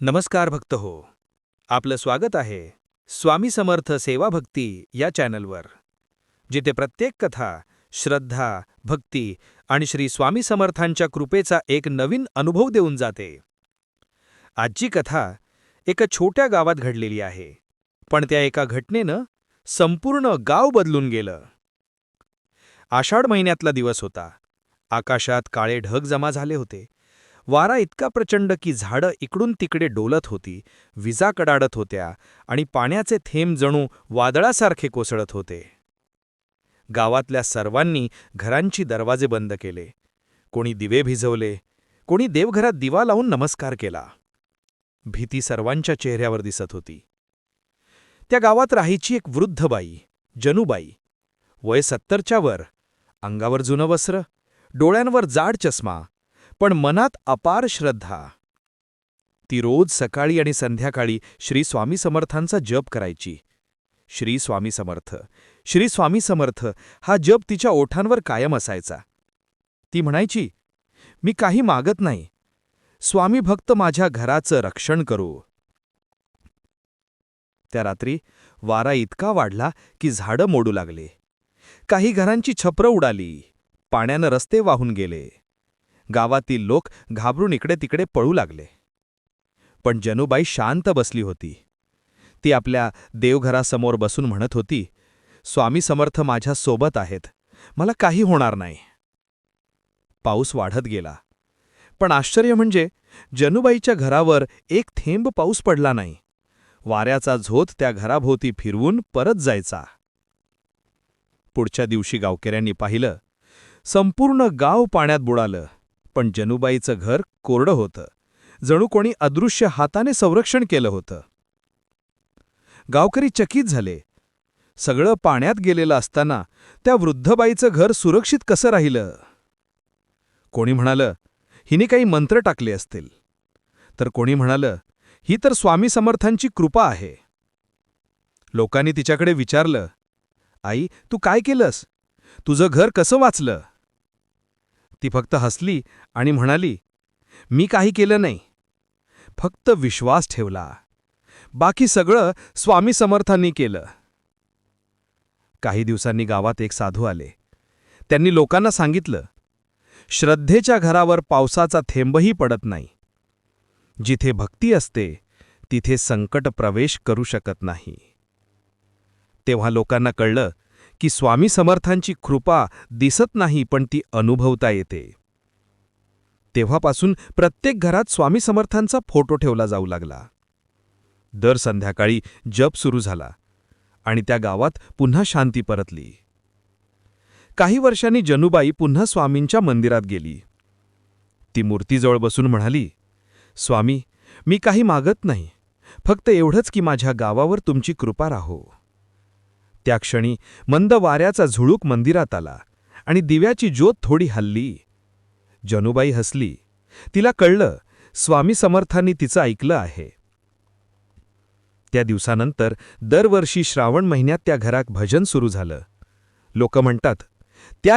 नमस्कार भक्त हो. आपलं स्वागत आहे स्वामी समर्थ सेवा भक्ती या चॅनलवर जिथे प्रत्येक कथा श्रद्धा भक्ती आणि श्री स्वामी समर्थांच्या कृपेचा एक नवीन अनुभव देऊन जाते. आजची कथा एका छोट्या गावात घडलेली आहे पण त्या एका घटनेनं संपूर्ण गाव बदलून गेलं. आषाढ महिन्यातला दिवस होता. आकाशात काळे ढग जमा झाले होते. वारा इतका प्रचंड की झाडं इकडून तिकडे डोलत होती विजा कडाडत होत्या आणि पाण्याचे थेंब जणू वादळासारखे कोसळत होते. गावातल्या सर्वांनी घरांची दरवाजे बंद केले. कोणी दिवे भिजवले कोणी देवघरात दिवा लावून नमस्कार केला. भीती सर्वांच्या चेहऱ्यावर दिसत होती. त्या गावात राहायची एक वृद्ध बाई जनुबाई. वय सत्तरच्या वर अंगावर जुनं वस्त्र डोळ्यांवर जाड चष्मा पण मनात अपार श्रद्धा. ती रोज सकाळी आणि संध्याकाळी श्री स्वामी समर्थांचा जप करायची. श्री स्वामी समर्थ. श्री स्वामी समर्थ हा जप तिच्या ओठांवर कायम असायचा. ती म्हणायची मी काही मागत नाही. स्वामी भक्त माझ्या घराचं रक्षण करू. त्या रात्री वारा इतका वाढला की झाडं मोडू लागले. काही घरांची छपरं उडाली. पाण्यानं रस्ते वाहून गेले. गावातील लोक घाबरून इकडे तिकडे पळू लागले. पण जनुबाई शांत बसली होती. ती आपल्या देवघरासमोर बसून म्हणत होती स्वामी समर्थ माझ्या सोबत आहेत. मला काही होणार नाही. पाऊस वाढत गेला. पण आश्चर्य म्हणजे जनुबाईच्या घरावर एक थेंब पाऊस पडला नाही. वाऱ्याचा झोत त्या घराभोवती फिरवून परत जायचा. पुढच्या दिवशी गावकऱ्यांनी पाहिलं संपूर्ण गाव पाण्यात बुडालं. पण जनुबाईचं घर कोरडं होतं. जणू कोणी अदृश्य हाताने संरक्षण केलं होतं. गावकरी चकित झाले. सगळं पाण्यात गेलेलं असताना त्या वृद्धबाईचं घर सुरक्षित कसं राहिलं? कोणी म्हणालं हिने काही मंत्र टाकले असतील. तर कोणी म्हणालं ही तर स्वामी समर्थांची कृपा आहे. लोकांनी तिच्याकडे विचारलं आई तू काय केलंस? तुझं घर कसं वाचलं? ती फक्त हसली आणि म्हणाली मी काही केलं नाही. फक्त विश्वास ठेवला. बाकी सगळं स्वामी समर्थांनी केलं. काही दिवसांनी गावात एक साधू आले. त्यांनी लोकांना सांगितलं श्रद्धेच्या घरावर पावसाचा थेंबही पडत नाही. जिथे भक्ती असते तिथे संकट प्रवेश करू शकत नाही. तेव्हा लोकांना कळलं की स्वामी समर्थांची कृपा दिसत नाही पण ती अनुभवता येते. तेव्हापासून प्रत्येक घरात स्वामी समर्थांचा फोटो ठेवला जाऊ लागला. दर संध्याकाळी जप सुरू झाला आणि त्या गावात पुन्हा शांती परतली. काही वर्षांनी जनुबाई पुन्हा स्वामींच्या मंदिरात गेली. ती मूर्तीजवळ बसून म्हणाली स्वामी मी काही मागत नाही. फक्त एवढंच की माझ्या गावावर तुमची कृपा राहो. त्या क्षणी मंद वाऱ्याचा झुळूक मंदिरात आला आणि दिव्याची ज्योत थोडी हल्ली. जनुबाई हसली. तिला कळलं स्वामी समर्थांनी तिचं ऐकलं आहे. त्या दिवसानंतर दरवर्षी श्रावण महिन्यात त्या घरात भजन सुरू झालं. लोक म्हणतात त्या